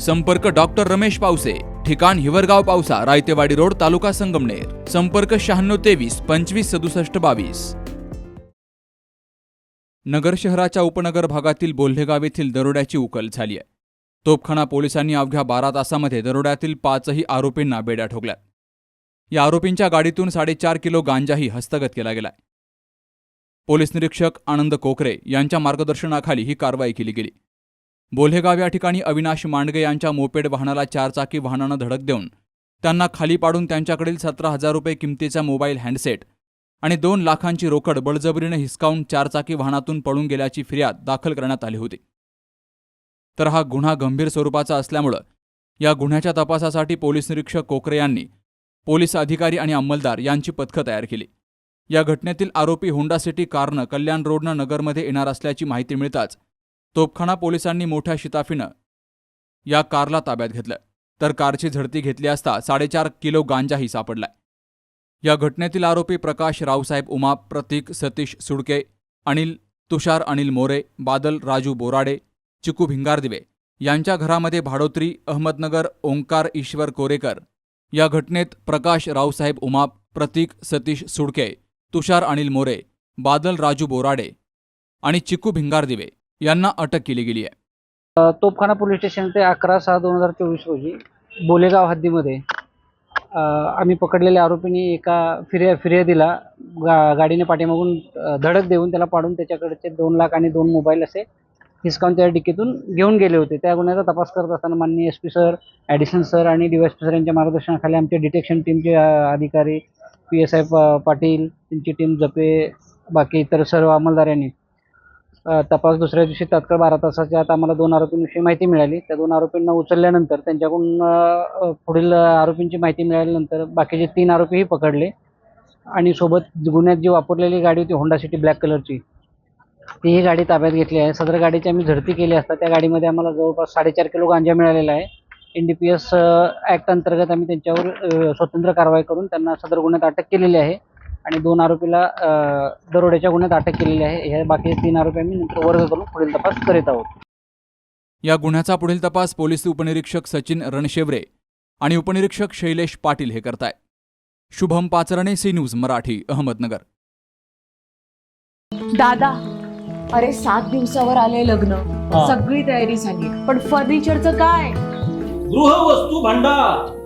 संपर्क डॉक्टर रमेश पावसे ठिकाण हिवरगाव पावसा रायतेवाडी रोड तालुका संगमनेर. संपर्क शहाण्णव तेवीस पंचवीस सदुसष्ट बावीस. नगर शहराच्या उपनगर भागातील बोल्हेगाव येथील दरोड्याची उकल झाली आहे तोपखाना पोलिसांनी अवघ्या बारा तासामध्ये दरोड्यातील पाचही आरोपींना बेड्या ठोकल्यात. या आरोपींच्या गाडीतून साडेचार किलो गांजाही हस्तगत केला गेलाय. पोलीस निरीक्षक आनंद कोकरे यांच्या मार्गदर्शनाखाली ही कारवाई केली गेली. बोल्हेगाव या ठिकाणी अविनाश मांडगे यांच्या मोपेड वाहनाला चारचाकी वाहनानं धडक देऊन त्यांना खाली पाडून त्यांच्याकडील सतरा हजार रुपये किमतीचा मोबाईल हँडसेट आणि दोन लाखांची रोकड बळजबरीने हिसकावून चारचाकी वाहनातून पळून गेल्याची फिर्याद दाखल करण्यात आली होती. तर हा गुन्हा गंभीर स्वरूपाचा असल्यामुळं या गुन्ह्याच्या तपासासाठी पोलीस निरीक्षक कोकरे यांनी पोलीस अधिकारी आणि अंमलदार यांची पथकं तयार केली. या घटनेतील आरोपी होंडा सिटी कारनं कल्याण रोडनं नगरमध्ये येणार असल्याची माहिती मिळताच तोपखाना पोलिसांनी मोठ्या शिताफीनं या कारला ताब्यात घेतलं. तर कारची झडती घेतली असता साडेचार किलो गांजाही सापडलाय. या घटनेतील आरोपी प्रकाश रावसाहेब उमा प्रतीक सतीश सुडके अनिल तुषार अनिल मोरे बादल राजू बोराडे चिकू भिंगारदिवे यांच्या घरामध्ये भाडोत्री अहमदनगर ओंकार ईश्वर कोरेकर या घटनेत प्रकाश रावसाहेब उमाप प्रतीक सतीश सुडके तुषार अनिल मोरे बादल राजू बोराडे आणि चिकू भिंगारदिवे यांना अटक केली गेली आहे. तोफखाना तोपखाना पोलीस स्टेशन ते अकरा सहा दोन हजार चोवीस रोजी बोलेगाव हद्दीमध्ये अ, आम्ही पकडलेल्या आरोपींनी एका फिर्या फिर्यादीला गा गाडीने पाठीमागून अ, धडक देऊन त्याला पाडून त्याच्याकडचे दोन लाख आणि दोन मोबाईल असे हिसकावून त्या डिकीतून घेऊन गेले होते. त्या गुन्ह्याचा तपास करत असताना माननीय S P sir addition sir आणि डी वाय सर यांच्या मार्गदर्शनाखाली आमचे डिटेक्शन टीमचे अ, अधिकारी पी एस आय पाटील त्यांची टीम जपे बाकी इतर सर्व अंमलदार यांनी तपास दुसऱ्या दिवशी तात्काळ बारा तासाच्या आत आम्हाला दोन आरोपींविषयी माहिती मिळाली. त्या दोन आरोपींना उचलल्यानंतर त्यांच्याकडून पुढील आरोपींची माहिती मिळाल्यानंतर बाकीचे तीन आरोपीही पकडले. आणि सोबत गुन्ह्यात जी वापरलेली गाडी होती होंडा सिटी ब्लॅक कलरची तीही गाडी ताब्यात घेतली आहे. सदर गाडीची आम्ही झडती केली असता त्या गाडीमध्ये आम्हाला जवळपास साडेचार किलो गांजा मिळालेला आहे. N D P S act अंतर्गत आम्ही त्यांच्यावर स्वतंत्र कारवाई करून त्यांना सदर गुन्ह्यात अटक केलेली आहे. आणि दोन आरोपीला दरोड्याच्या गुन्ह्यात अटक केलेली आहे. हे बाकी तीन आरोपी आम्ही नंतर वर्ग करून पुढील तपास करीत आहोत. या गुन्ह्याचा पुढील तपास पोलीस उपनिरीक्षक सचिन रणशेवरे आणि उपनिरीक्षक शैलेश पाटील हे करतायत शुभम पाचरणे सी न्यूज मराठी अहमदनगर. दादा अरे सात दिवसावर आले लग्न. सगळी तयारी झाली. पण फर्निचरचं काय? गृहवस्तू भांडार.